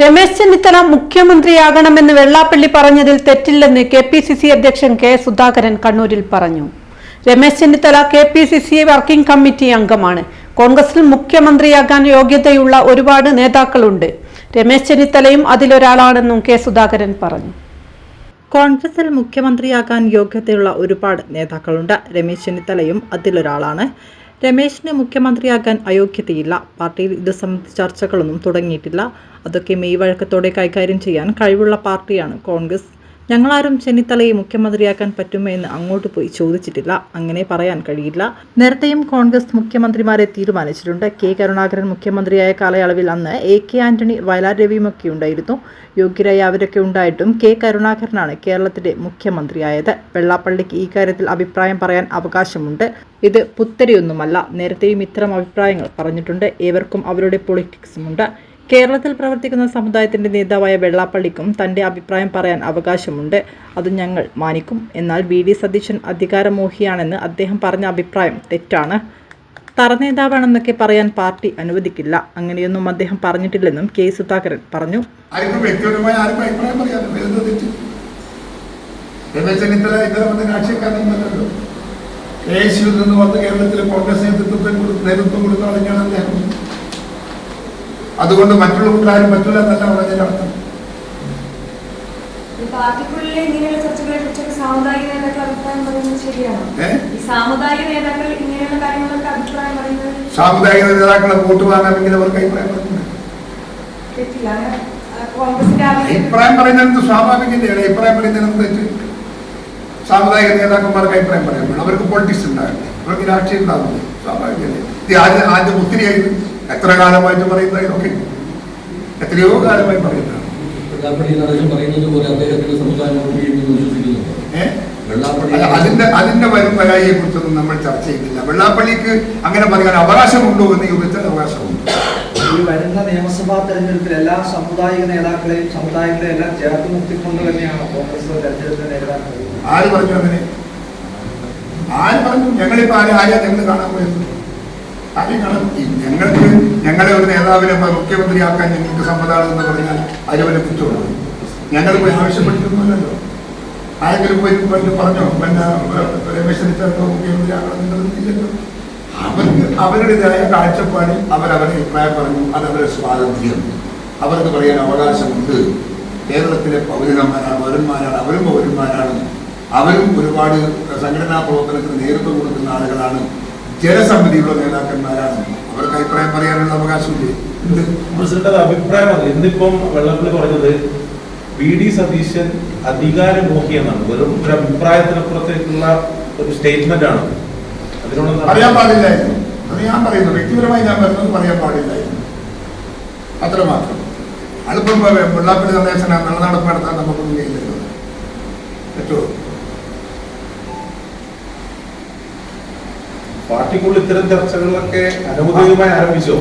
രമേശ് ചെന്നിത്തല മുഖ്യമന്ത്രിയാകണമെന്ന് വെള്ളാപ്പള്ളി പറഞ്ഞതിൽ തെറ്റില്ലെന്ന് K P C C അധ്യക്ഷൻ കെ സുധാകരൻ കണ്ണൂരിൽ പറഞ്ഞു. Ramesh Chennithala K P C C working committee അംഗമാണ്. കോൺഗ്രസിൽ മുഖ്യമന്ത്രിയാകാൻ യോഗ്യതയുള്ള ഒരുപാട് നേതാക്കളുണ്ട്. രമേശ് ചെന്നിത്തലയും അതിലൊരാളാണെന്നും കെ സുധാകരൻ പറഞ്ഞു. കോൺഗ്രസിൽ മുഖ്യമന്ത്രിയാകാൻ യോഗ്യതയുള്ള ഒരുപാട് നേതാക്കളുണ്ട്. രമേശ് ചെന്നിത്തലയും അതിലൊരാളാണ്. രമേശിന് മുഖ്യമന്ത്രിയാകാൻ അയോഗ്യതയില്ല. പാർട്ടിയിൽ ഇത് സംബന്ധിച്ച ചർച്ചകളൊന്നും തുടങ്ങിയിട്ടില്ല. അതൊക്കെ മെയ് വഴക്കത്തോടെ കൈകാര്യം ചെയ്യാൻ കഴിവുള്ള പാർട്ടിയാണ് കോൺഗ്രസ്. ഞങ്ങളാരും ചെന്നിത്തലയെ മുഖ്യമന്ത്രിയാക്കാൻ പറ്റുമോ എന്ന് അങ്ങോട്ട് പോയി ചോദിച്ചിട്ടില്ല. അങ്ങനെ പറയാൻ കഴിയില്ല. നേരത്തെയും കോൺഗ്രസ് മുഖ്യമന്ത്രിമാരെ തീരുമാനിച്ചിട്ടുണ്ട്. കെ കരുണാകരൻ മുഖ്യമന്ത്രിയായ കാലയളവിൽ അന്ന് എ കെ ആന്റണി വയലാർ രവിയുമൊക്കെ ഉണ്ടായിരുന്നു. യോഗ്യരായ അവരൊക്കെ ഉണ്ടായിട്ടും കെ കരുണാകരനാണ് കേരളത്തിന്റെ മുഖ്യമന്ത്രിയായത്. വെള്ളാപ്പള്ളിക്ക് ഈ കാര്യത്തിൽ അഭിപ്രായം പറയാൻ അവകാശമുണ്ട്. ഇത് പുത്തരിയൊന്നുമല്ല. നേരത്തെയും ഇത്തരം അഭിപ്രായങ്ങൾ പറഞ്ഞിട്ടുണ്ട്. ഏവർക്കും അവരുടെ പൊളിറ്റിക്സുമുണ്ട്. കേരളത്തിൽ പ്രവർത്തിക്കുന്ന സമുദായത്തിന്റെ നേതാവായ വെള്ളാപ്പള്ളിക്കും തന്റെ അഭിപ്രായം പറയാൻ അവകാശമുണ്ട്. അത് ഞങ്ങൾ മാനിക്കും. എന്നാൽ വി. ഡി. സതീശൻ അധികാരമോഹിയാണെന്ന് അദ്ദേഹം പറഞ്ഞ അഭിപ്രായം തെറ്റാണ്. തറനേതാവാണെന്നൊക്കെ പറയാൻ പാർട്ടി അനുവദിക്കില്ല. അങ്ങനെയൊന്നും അദ്ദേഹം പറഞ്ഞിട്ടില്ലെന്നും കെ. സുധാകരൻ പറഞ്ഞു. കേരളത്തിലെ കോൺഗ്രസ് നേതൃത്വത്തെ നേതൃത്വം കൊടുത്ത ആളെയാണ് അദ്ദേഹം അതുകൊണ്ട് മറ്റുള്ളവർക്കാരും പറ്റില്ല എന്നല്ല പറഞ്ഞ അർത്ഥം. ഇങ്ങനെയുള്ള ചർച്ചകളെ കുറിച്ചൊക്കെ സാമുദായിക നേതാക്കൾ അഭിപ്രായം പറയുന്നത് ശരിയാണോ? സാമുദായിക നേതാക്കൾ ഇങ്ങനെയുള്ള കാര്യങ്ങളൊക്കെ അഭിപ്രായം പറയുന്നത് സാമുദായിക നേതാക്കളെ വോട്ട് വാങ്ങാമെങ്കിൽ അവർക്ക് അഭിപ്രായം പറയുന്നത്. അഭിപ്രായം പറയുന്നത് സ്വാഭാവികതയാണ് അഭിപ്രായം പറയുന്നതിന് തെറ്റ്. സാമുദായിക നേതാക്കന്മാർക്ക് അഭിപ്രായം പറയാൻ വേണം അവർക്ക് പൊളിറ്റിക്സ് ഉണ്ടാവില്ല. അവർക്ക് രാഷ്ട്രീയം ഉണ്ടാകുന്നത് സ്വാഭാവികമല്ലേ? ഇത് ആദ്യം ആദ്യം ഒത്തിരിയായിരുന്നു എത്ര കാലമായിട്ട് പറയുന്ന ഇതൊക്കെ എത്രയോ കാലമായി പറയുന്നതാണ്. അതിന്റെ അതിന്റെ വരും വരായിയെ കുറിച്ചൊന്നും നമ്മൾ ചർച്ച ചെയ്തില്ല വെള്ളാപ്പള്ളിക്ക് അങ്ങനെ പറയാൻ അവകാശമുണ്ടോ എന്ന് ചോദിച്ചാൽ അവകാശമുണ്ട്. ഈ വരുന്ന നിയമസഭാ തെരഞ്ഞെടുപ്പിൽ എല്ലാ സമുദായിക നേതാക്കളെയും സമുദായങ്ങളെ എല്ലാം ചേർത്ത് നിർത്തിക്കൊണ്ട് തന്നെയാണ് കോൺഗ്രസ് തെരഞ്ഞെടുപ്പിനെ നേരിടാൻ കഴിയുന്നത് ആര് പറഞ്ഞു അങ്ങനെ? ആര് പറഞ്ഞു? ഞങ്ങളിപ്പോ ആരെ ആരെയാ ഞങ്ങൾ കാണാൻ പോയത്? കാണാൻ ഞങ്ങൾക്ക് ഞങ്ങളെ ഒരു നേതാവിനെ മുഖ്യമന്ത്രിയാക്കാൻ ഞങ്ങൾക്ക് സമ്മതമാണെന്ന് പറഞ്ഞാൽ അതിന് വല്ല കുറ്റമുണ്ടോ. ഞങ്ങൾ പോയി ആവശ്യപ്പെട്ടിരുന്നല്ലോ. ആരെങ്കിലും പോയി പറഞ്ഞു പറഞ്ഞോ? പിന്നെ രമേശ് ചെന്നിത്തല മുഖ്യമന്ത്രിയാകണമെന്നുള്ളതില്ലല്ലോ. അവർക്ക് അവരുടേതായ കാഴ്ചപ്പാടിൽ അവരവരുടെ അഭിപ്രായം പറഞ്ഞു അത് അവരുടെ സ്വാതന്ത്ര്യം. അവർക്ക് പറയാൻ അവകാശമുണ്ട്. കേരളത്തിലെ പൗരന്മാരാണ് പൗരന്മാരാണ് അവരും പൗരന്മാരാണ്. അവരും ഒരുപാട് സംഘടനാ പ്രവർത്തനത്തിന് നേതൃത്വം കൊടുക്കുന്ന ആളുകളാണ്. ജനസമിതിയുള്ള നേതാക്കന്മാരാണ്. അവർക്ക് അഭിപ്രായം പറയാനുള്ള അവകാശമില്ലേ? പ്രസിഡന്റ് അഭിപ്രായം അല്ല ഇന്നിപ്പം വെള്ളപ്പള്ളി പറഞ്ഞത് വി ഡി സതീശൻ അധികാരമോഹി എന്നാണ് വെറും ഒരു അഭിപ്രായത്തിനപ്പുറത്തേക്കുള്ള ഒരു സ്റ്റേറ്റ്മെന്റ് ആണ്. അതിനോട് പറയാൻ പാടില്ലായിരുന്നു. അത് ഞാൻ പറയുന്നു. വ്യക്തിപരമായി ഞാൻ പറയുന്നത് പറയാൻ പാടില്ലായിരുന്നു. അത്രമാത്രം. അതിപ്പം വെള്ളാപ്പള്ളി സന്ദേശന നിലനടപ്പ് നടത്താൻ നമുക്കൊന്നും കഴിയില്ലല്ലോ. പറ്റുമോ? പാർട്ടിക്കുള്ളിൽ ഇത്തരം ചർച്ചകളൊക്കെ അനൗദ്യോഗികമായി ആരംഭിച്ചോ?